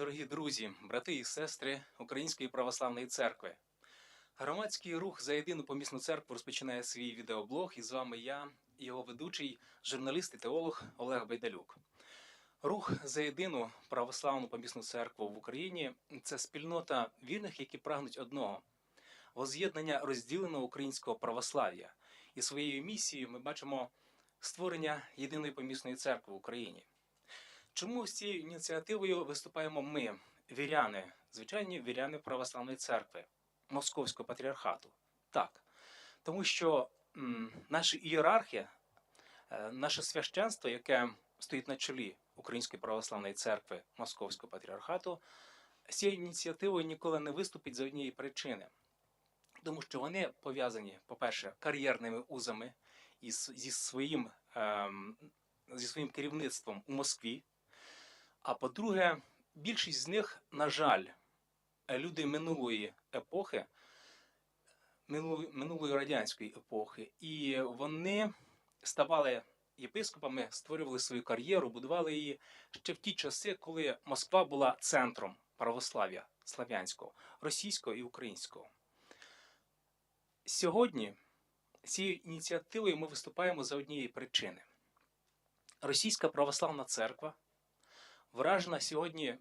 Дорогі друзі, брати і сестри Української православної церкви. Громадський рух за єдину помісну церкву розпочинає свій відеоблог, і з вами я, його ведучий, журналіст і теолог Олег Байдалюк. Рух за єдину православну помісну церкву в Україні це спільнота вірних, які прагнуть одного воз'єднання розділеного українського православ'я. І своєю місією ми бачимо створення єдиної помісної церкви в Україні. Чому з цією ініціативою виступаємо ми, віряни, звичайні віряни православної церкви, Московського патріархату? Так. Тому що м, наші ієрархи, е, наше священство, яке стоїть на чолі Української православної церкви Московського патріархату, з цією ініціативою ніколи не виступить за однієї причини. Тому що вони пов'язані, по-перше, кар'єрними узами із, зі, своїм, ем, зі своїм керівництвом у Москві. А по-друге, більшість з них, на жаль, люди минулої епохи, минулої, минулої радянської епохи, і вони ставали єпископами, створювали свою кар'єру, будували її ще в ті часи, коли Москва була центром православ'я слав'янського, російського і українського. Сьогодні цією ініціативою ми виступаємо за однієї причини. Російська православна церква вражена сьогодні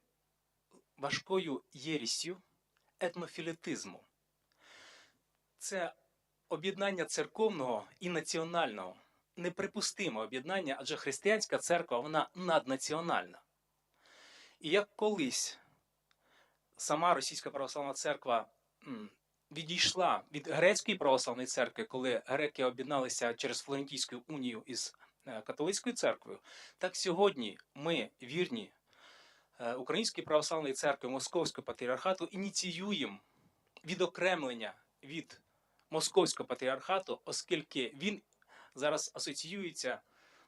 важкою єрістю етнофілітизму. Це об'єднання церковного і національного. Неприпустиме об'єднання, адже християнська церква вона наднаціональна. І як колись сама Російська православна церква відійшла від грецької православної церкви, коли греки об'єдналися через Флорентійську унію із е, католицькою церквою, так сьогодні ми, вірні Української православної церкви Московського патріархату, ініціюємо відокремлення від Московського патріархату, оскільки він зараз асоціюється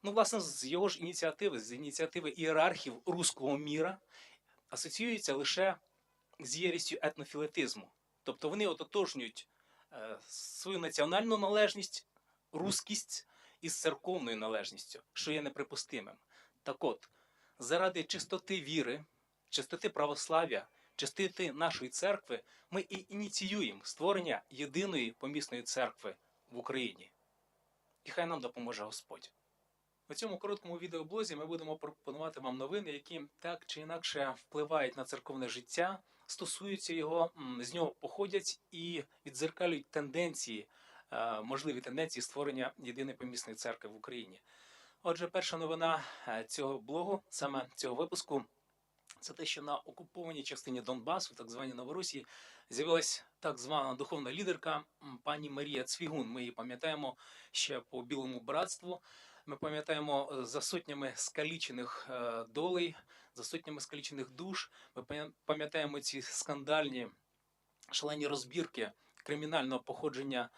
ну, власне, з його ж ініціативи, з ініціативи ієрархів руського міра, асоціюється лише з єрістю етнофілетизму. Тобто вони ототожнюють е, свою національну належність, рускість із церковною належністю, що є неприпустимим. Так от, заради чистоти віри, чистоти православ'я, чистоти нашої церкви, ми і ініціюємо створення єдиної помісної церкви в Україні. І хай нам допоможе Господь. У цьому короткому відеоблозі ми будемо пропонувати вам новини, які так чи інакше впливають на церковне життя, стосуються його, з нього походять і відзеркалюють тенденції, е, можливі тенденції створення єдиної помісної церкви в Україні. Отже, перша новина е, цього блогу, саме цього випуску, це те, що на окупованій частині Донбасу, так званій Новоросії, з'явилась так звана духовна лідерка пані Марія Цвігун. Ми її пам'ятаємо ще по білому братству. Ми пам'ятаємо е, за сотнями скалічених е, долей, за сотнями скалічених душ. Ми пам'ятаємо ці скандальні шалені розбірки кримінального походження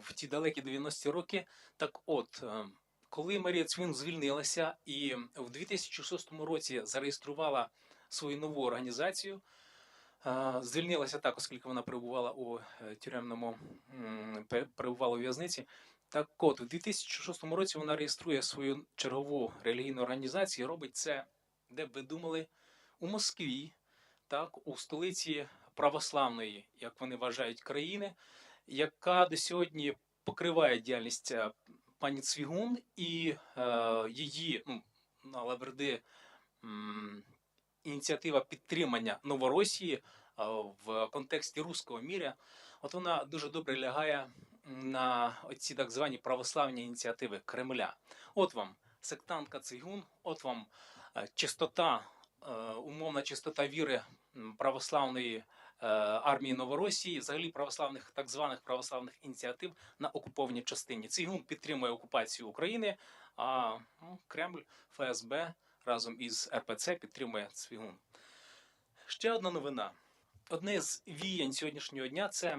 в ті далекі 90-ті роки. Так от, е, коли Марія Цвін звільнилася і в 2006 році зареєструвала свою нову організацію, звільнилася так, оскільки вона перебувала у е, тюремному перебувала у в'язниці. Так от, у 2006 році вона реєструє свою чергову релігійну організацію, робить це, де б ви думали, у Москві, так, у столиці православної, як вони вважають, країни, яка до сьогодні покриває діяльність е, пані Цвігун і е, її ну, на Лаверди ініціатива підтримання Новоросії е, в контексті руського міря. От вона дуже добре лягає на оці так звані православні ініціативи Кремля. От вам сектантка Цигун, от вам е, чистота, е, умовна чистота віри православної армії Новоросії, взагалі православних так званих православних ініціатив на окупованій частині. Цигун підтримує окупацію України, а ну, Кремль, ФСБ разом із РПЦ підтримує Цвігун. Ще одна новина. Одне з віянь сьогоднішнього дня це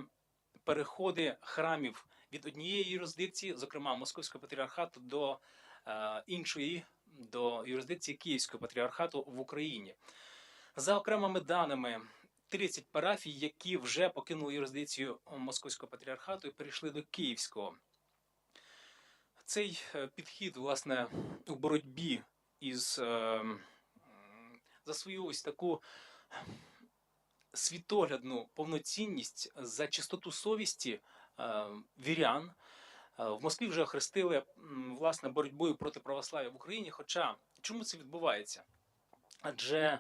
переходи храмів від однієї юрисдикції, зокрема Московського патріархату, до е, іншої, до юрисдикції Київського патріархату в Україні. За окремими даними, 30 парафій, які вже покинули юрисдикцію Московського патріархату і перейшли до Київського. Цей е, підхід, власне, у боротьбі із е, за свою ось таку світоглядну повноцінність, за чистоту совісті е, вірян. В Москві вже охрестили власне боротьбою проти православ'я в Україні. Хоча чому це відбувається? Адже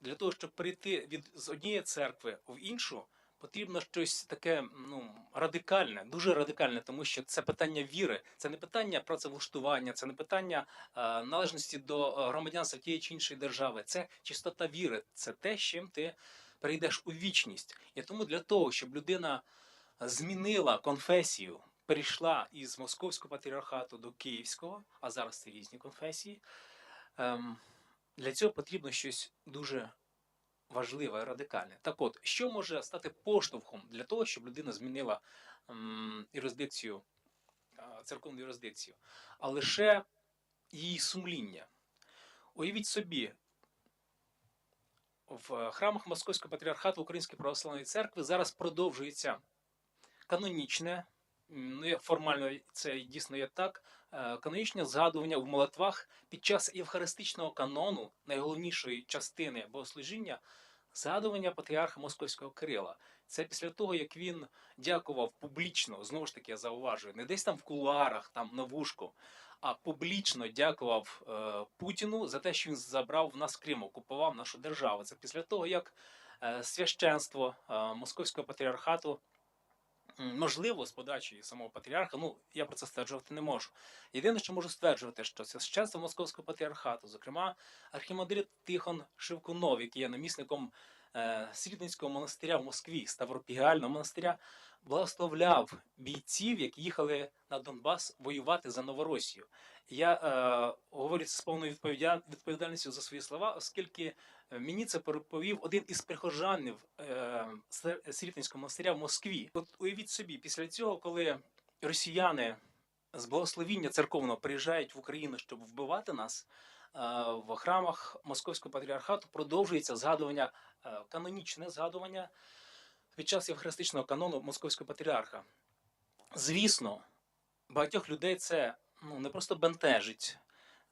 для того, щоб перейти від з однієї церкви в іншу, потрібно щось таке ну, радикальне, дуже радикальне, тому що це питання віри, це не питання працевлаштування, це не питання е, належності до е, громадянства тієї чи іншої держави. Це чистота віри, це те, з чим ти перейдеш у вічність. І тому для того, щоб людина змінила конфесію, перейшла із московського патріархату до київського, а зараз це різні конфесії. Ем, для цього потрібно щось дуже важливе, радикальне. Так от, що може стати поштовхом для того, щоб людина змінила юрисдикцію, церковну юрисдикцію, а лише її сумління. Уявіть собі, в храмах Московського патріархату Української православної церкви зараз продовжується канонічне, ну як формально це дійсно є так, е, канонічне згадування в молитвах під час євхаристичного канону, найголовнішої частини богослужіння, згадування патріарха Московського Кирила. Це після того, як він дякував публічно, знову ж таки, я зауважую, не десь там в кулуарах, там на вушку, а публічно дякував е, Путіну за те, що він забрав в нас Крим, окупував нашу державу. Це після того, як е, священство е, Московського патріархату Можливо, з подачі самого патріарха, ну я про це стверджувати не можу. Єдине, що можу стверджувати, що це священство Московського патріархату, зокрема архімандрит Тихон Шевкунов, який є намісником е, монастиря в Москві, Ставропігіального монастиря, благословляв бійців, які їхали на Донбас воювати за Новоросію. Я е, говорю це з повною відповідальністю за свої слова, оскільки е, мені це переповів один із прихожанів е, Се- монастиря в Москві. От уявіть собі, після цього, коли росіяни з благословіння церковного приїжджають в Україну, щоб вбивати нас, в храмах Московського патріархату продовжується згадування, е, канонічне згадування під час євхаристичного канону Московського патріарха. Звісно, багатьох людей це ну, не просто бентежить,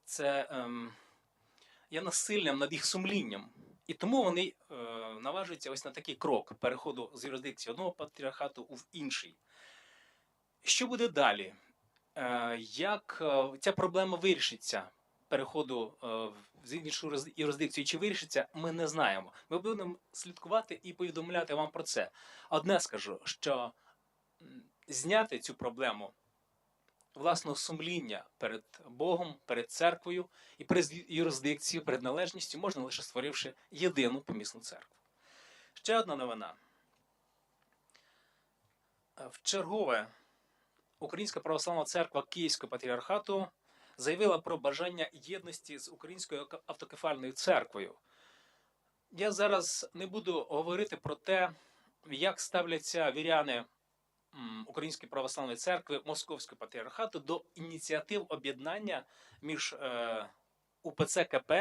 це ем, є насиллям над їх сумлінням. І тому вони е, наважуються ось на такий крок переходу з юрисдикції одного патріархату в інший. Що буде далі? Е, як е, ця проблема вирішиться переходу е, в іншу юрисдикцію? Чи вирішиться, ми не знаємо. Ми будемо слідкувати і повідомляти вам про це. Одне скажу, що зняти цю проблему власного сумління перед Богом, перед церквою і перед юрисдикцією, перед належністю можна лише створивши єдину помісну церкву. Ще одна новина. Е, В чергове Українська православна церква Київського патріархату заявила про бажання єдності з Українською автокефальною церквою. Я зараз не буду говорити про те, як ставляться віряни Української православної церкви Московського патріархату до ініціатив об'єднання між е, УПЦ КП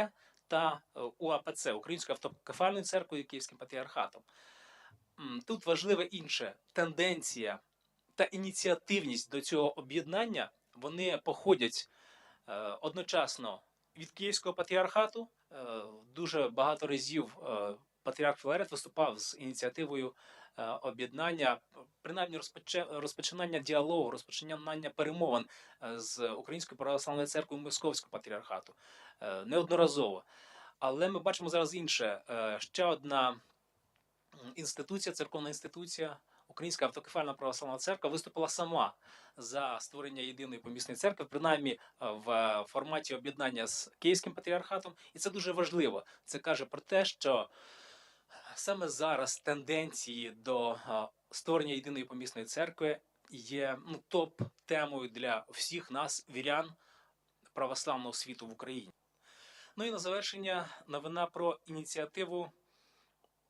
та е, УАПЦ Українською автокефальною церквою і Київським патріархатом. Тут важливе інше тенденція та ініціативність до цього об'єднання вони походять одночасно від Київського патріархату. Е, дуже багато разів е, патріарх Філарет виступав з ініціативою е, об'єднання, принаймні розпочинання діалогу, розпочинання перемовин е, з Українською православною церквою Московського патріархату е, неодноразово. Але ми бачимо зараз інше. Е, Ще одна інституція, церковна інституція, Українська автокефальна православна церква виступила сама за створення єдиної помісної церкви, принаймні е, в форматі об'єднання з Київським патріархатом, і це дуже важливо. Це каже про те, що саме зараз тенденції до е, створення єдиної помісної церкви є ну, топ-темою для всіх нас, вірян православного світу в Україні. Ну і на завершення новина про ініціативу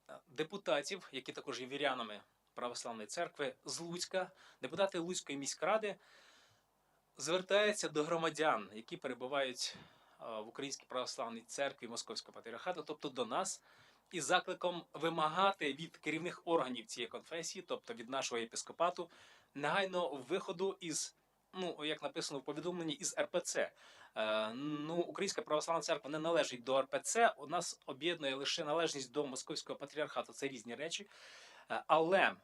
е, депутатів, які також є вірянами православної церкви з Луцька. Депутати Луцької міськради звертаються до громадян, які перебувають в Українській православній церкві Московського патріархату, тобто до нас, із закликом вимагати від керівних органів цієї конфесії, тобто від нашого єпископату, негайно виходу із ну, як написано в повідомленні із РПЦ. Е, ну, Українська православна церква не належить до РПЦ. У нас об'єднує лише належність до Московського патріархату. Це різні речі. Е, але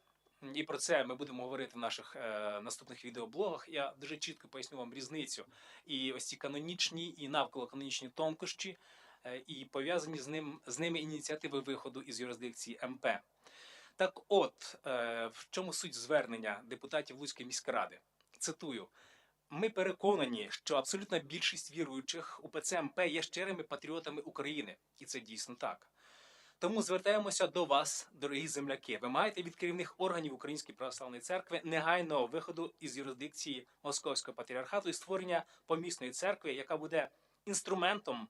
і про це ми будемо говорити в наших е, наступних відеоблогах. Я дуже чітко поясню вам різницю і ось ці канонічні і навколо канонічні тонкощі, е, і пов'язані з ним з ними ініціативи виходу із юрисдикції МП. Так, от е, в чому суть звернення депутатів Луцької міськради? Цитую. Ми переконані, що абсолютна більшість віруючих УПЦ МП є щирими патріотами України, і це дійсно так. Тому звертаємося до вас, дорогі земляки. Ви маєте від керівних органів Української православної церкви негайного виходу із юрисдикції Московського патріархату і створення помісної церкви, яка буде інструментом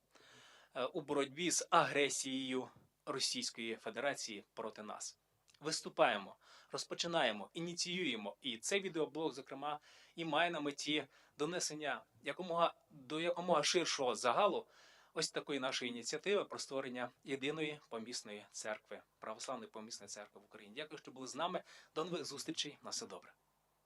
е, у боротьбі з агресією Російської Федерації проти нас. Виступаємо, розпочинаємо, ініціюємо. І цей відеоблог, зокрема, і має на меті донесення якомога до якомога ширшого загалу ось такої нашої ініціативи про створення єдиної помісної церкви, православної помісної церкви в Україні. Дякую, що були з нами. До нових зустрічей. На все добре.